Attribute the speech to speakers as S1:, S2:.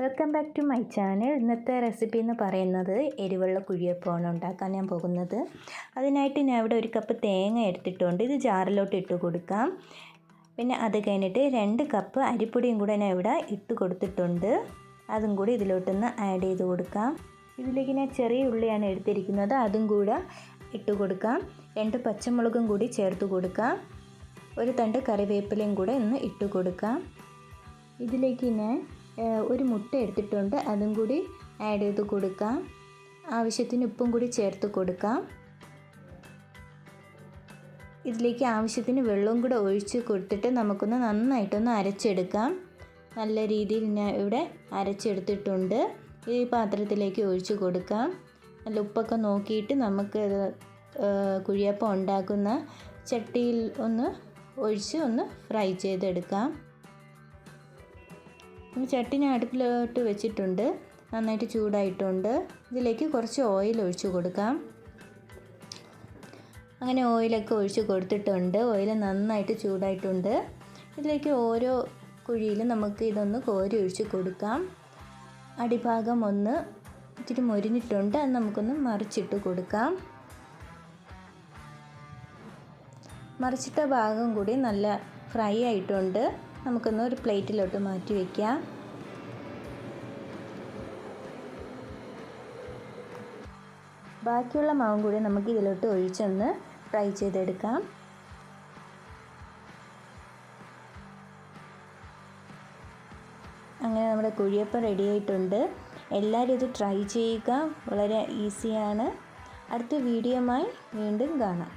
S1: Welcome back to my channel ഇന്നത്തെ recipe എന്ന് പറയുന്നത് എരിവെള്ള കുഴിയപ്പമാണ് ഉണ്ടാക്കാൻ ഞാൻ പോകുന്നത്. അതിനായിട്ട് ഞാൻ ഇവിടെ ഒരു കപ്പ് തേങ്ങ എടുത്തിട്ടുണ്ട്. ഇത് ജാറിലോട്ട് ഇട്ട് കൊടുക്കാം. പിന്നെ അത് കഴിഞ്ഞിട്ട് രണ്ട് കപ്പ് അരിപ്പൊടിയും കൂടെ ഞാൻ ഇവിടെ ഇട്ട് കൊടുത്തിട്ടുണ്ട്. അതും കൂടി ഇതിലോട്ടൊന്ന് ആഡ് ചെയ്ത് കൊടുക്കാം. ഇതിലേക്ക് ഞാൻ ചെറിയ ഉള്ളിയാണ് എടുത്തിരിക്കുന്നത്. അതും കൂടെ ഇട്ട് കൊടുക്കാം. രണ്ട് പച്ചമുളകും കൂടി ചേർത്ത് കൊടുക്കാം. ഒരു തണ്ട് കറിവേപ്പിലയും കൂടെ ഒന്ന് ഇട്ട് കൊടുക്കാം. ഇതിലേക്ക് ഞാൻ ഒരു മുട്ട എടുത്തിട്ടുണ്ട്. അതും കൂടി ആഡ് ചെയ്ത് കൊടുക്കാം. ആവശ്യത്തിന് ഉപ്പും കൂടി ചേർത്ത് കൊടുക്കാം. ഇതിലേക്ക് ആവശ്യത്തിന് വെള്ളവും കൂടെ ഒഴിച്ച് കൊടുത്തിട്ട് നമുക്കൊന്ന് നന്നായിട്ടൊന്ന് അരച്ചെടുക്കാം. നല്ല രീതിയിൽ ഞാൻ ഇവിടെ അരച്ചെടുത്തിട്ടുണ്ട്. ഈ പാത്രത്തിലേക്ക് ഒഴിച്ച് കൊടുക്കാം. നല്ല ഉപ്പൊക്കെ നോക്കിയിട്ട് നമുക്ക് കുഴിയപ്പം ഉണ്ടാക്കുന്ന ചട്ടിയിൽ ഒന്ന് ഒഴിച്ച് ഒന്ന് ഫ്രൈ ചെയ്തെടുക്കാം. ചട്ടി ഞാൻ അടുപ്പിലോട്ട് വെച്ചിട്ടുണ്ട്. നന്നായിട്ട് ചൂടായിട്ടുണ്ട്. ഇതിലേക്ക് കുറച്ച് ഓയിൽ ഒഴിച്ചു കൊടുക്കാം. അങ്ങനെ ഓയിലൊക്കെ ഒഴിച്ച് കൊടുത്തിട്ടുണ്ട്. ഓയിൽ നന്നായിട്ട് ചൂടായിട്ടുണ്ട്. ഇതിലേക്ക് ഓരോ കുഴിയിലും നമുക്ക് ഇതൊന്ന് കോരി ഒഴിച്ച് കൊടുക്കാം. അടിഭാഗം ഒന്ന് ഇത്തിരി മൊരിഞ്ഞിട്ടുണ്ട്. അത് നമുക്കൊന്ന് മറിച്ചിട്ട് കൊടുക്കാം. മറിച്ചിട്ട ഭാഗം കൂടി നല്ല ഫ്രൈ ആയിട്ടുണ്ട്. നമുക്കൊന്ന് ഒരു പ്ലേറ്റിലോട്ട് മാറ്റി വയ്ക്കാം ബാക്കിയുള്ള മാവും കൂടി നമുക്ക് ഇതിലോട്ട് ഒഴിച്ചൊന്ന് ഫ്രൈ ചെയ്തെടുക്കാം. അങ്ങനെ നമ്മുടെ കുഴിയപ്പം റെഡി ആയിട്ടുണ്ട്. എല്ലാവരും ഇത് ട്രൈ ചെയ്യുക. വളരെ ഈസിയാണ് അടുത്ത വീഡിയോമായി വീണ്ടും കാണാം.